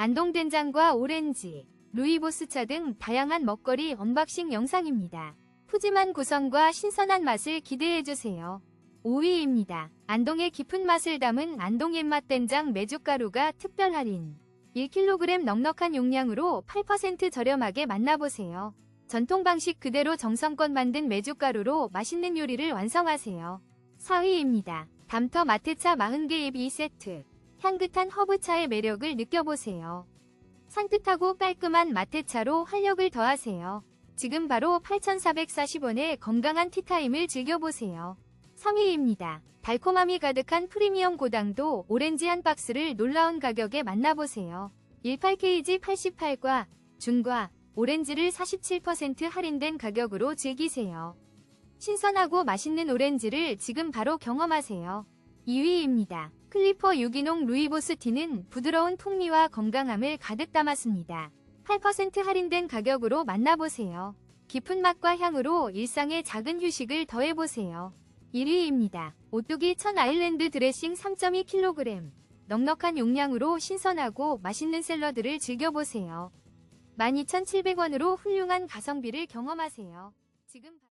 안동된장과 오렌지, 루이보스차 등 다양한 먹거리 언박싱 영상입니다. 푸짐한 구성과 신선한 맛을 기대해주세요. 5위입니다. 안동의 깊은 맛을 담은 안동 입맛 된장 메주가루가 특별 할인. 1kg 넉넉한 용량으로 8% 저렴하게 만나보세요. 전통 방식 그대로 정성껏 만든 메주가루로 맛있는 요리를 완성하세요. 4위입니다. 담터 마테차 40개 잎 2세트. 향긋한 허브차의 매력을 느껴보세요. 산뜻하고 깔끔한 마테차로 활력을 더하세요. 지금 바로 8,440원의 건강한 티타임을 즐겨보세요. 3위입니다. 달콤함이 가득한 프리미엄 고당도 오렌지 한 박스를 놀라운 가격에 만나보세요. 18KG 88과 중과 오렌지를 47% 할인된 가격으로 즐기세요. 신선하고 맛있는 오렌지를 지금 바로 경험하세요. 2위입니다. 클리퍼 유기농 루이보스 티는 부드러운 풍미와 건강함을 가득 담았습니다. 8% 할인된 가격으로 만나보세요. 깊은 맛과 향으로 일상의 작은 휴식을 더해보세요. 1위입니다. 오뚜기 천 아일랜드 드레싱 3.2kg. 넉넉한 용량으로 신선하고 맛있는 샐러드를 즐겨보세요. 12,700원으로 훌륭한 가성비를 경험하세요. 지금 바-